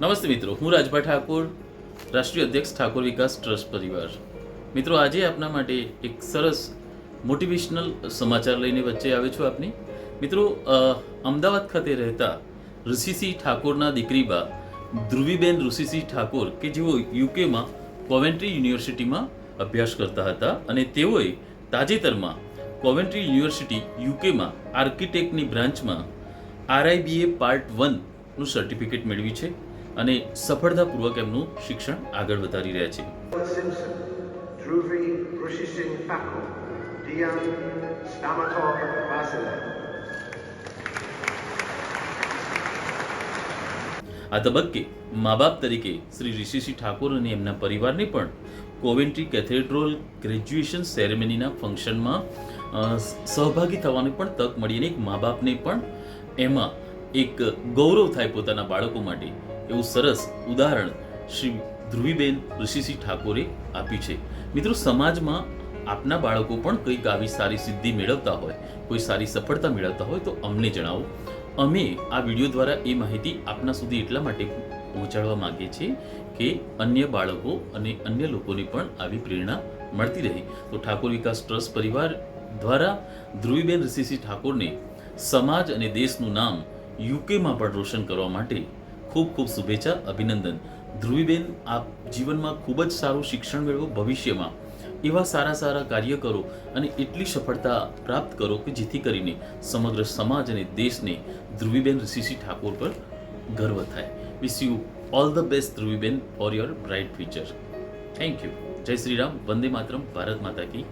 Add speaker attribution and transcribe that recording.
Speaker 1: નમસ્તે મિત્રો, હું રાજભા ઠાકોર, રાષ્ટ્રીય અધ્યક્ષ ઠાકોર વિકાસ ટ્રસ્ટ પરિવાર. મિત્રો, આજે આપના માટે એક સરસ મોટિવેશનલ સમાચાર લઈને વચ્ચે આવ્યો છું આપની. મિત્રો અમદાવાદ ખાતે રહેતા ઋષિસિંહ ઠાકોરના દીકરીબા ધ્રુવીબેન ઋષિસિંહ ઠાકોર કે જેઓ યુકેમાં કોવેન્ટ્રી યુનિવર્સિટીમાં અભ્યાસ કરતા હતા અને તેઓએ તાજેતરમાં કોવેન્ટ્રી યુનિવર્સિટી યુકેમાં આર્કિટેક્ટની બ્રાન્ચમાં આરઆઈબીએ પાર્ટ વનનું સર્ટિફિકેટ મેળવ્યું છે. અને સફળતાપૂર્વક એમનું શિક્ષણ આગળ વધારી રહ્યા છે. આ તબક્કે મા બાપ તરીકે શ્રી ઋષિસિંહ ઠાકોર અને એમના પરિવારને પણ કોવેન્ટ્રી કેથેડ્રોલ ગ્રેજ્યુએશન સેરેમનીના ફંક્શનમાં સહભાગી થવાની પણ તક મળી અને એક મા બાપને પણ એમાં એક ગૌરવ થાય પોતાના બાળકો માટે. એવું સરસ ઉદાહરણ શ્રી ધ્રુવીબેન ઋષિસિંહ ઠાકોરે આપ્યું છે. મિત્રો, સમાજમાં આપના બાળકો પણ કંઈક આવી સારી સિદ્ધિ મેળવતા હોય, કોઈ સારી સફળતા મેળવતા હોય તો અમને જણાવો. અમે આ વીડિયો દ્વારા એ માહિતી આપના સુધી એટલા માટે પહોંચાડવા માંગીએ છીએ કે અન્ય બાળકો અને અન્ય લોકોને પણ આવી પ્રેરણા મળતી રહે. તો ઠાકોર વિકાસ ટ્રસ્ટ પરિવાર દ્વારા ધ્રુવીબેન ઋષિસિંહ ઠાકોરને સમાજ અને દેશનું નામ યુકેમાં પણ રોશન કરવા માટે ખૂબ ખૂબ શુભેચ્છા, અભિનંદન. ધ્રુવીબેન, આપ જીવનમાં ખૂબ જ સારું શિક્ષણ મેળવો ભવિષ્યમાં. એવા સારા સારા કાર્ય કરો અને એટલી સફળતા પ્રાપ્ત કરો કે જેથી કરીને સમગ્ર સમાજ અને દેશને ધ્રુવીબેન ઋષિસિંહ ઠાકોર પર ગર્વ થાય. Wish you all the best Dhruviben for your bright future thank you Jai Shri Ram. Vande Mataram. Bharat માતા કી.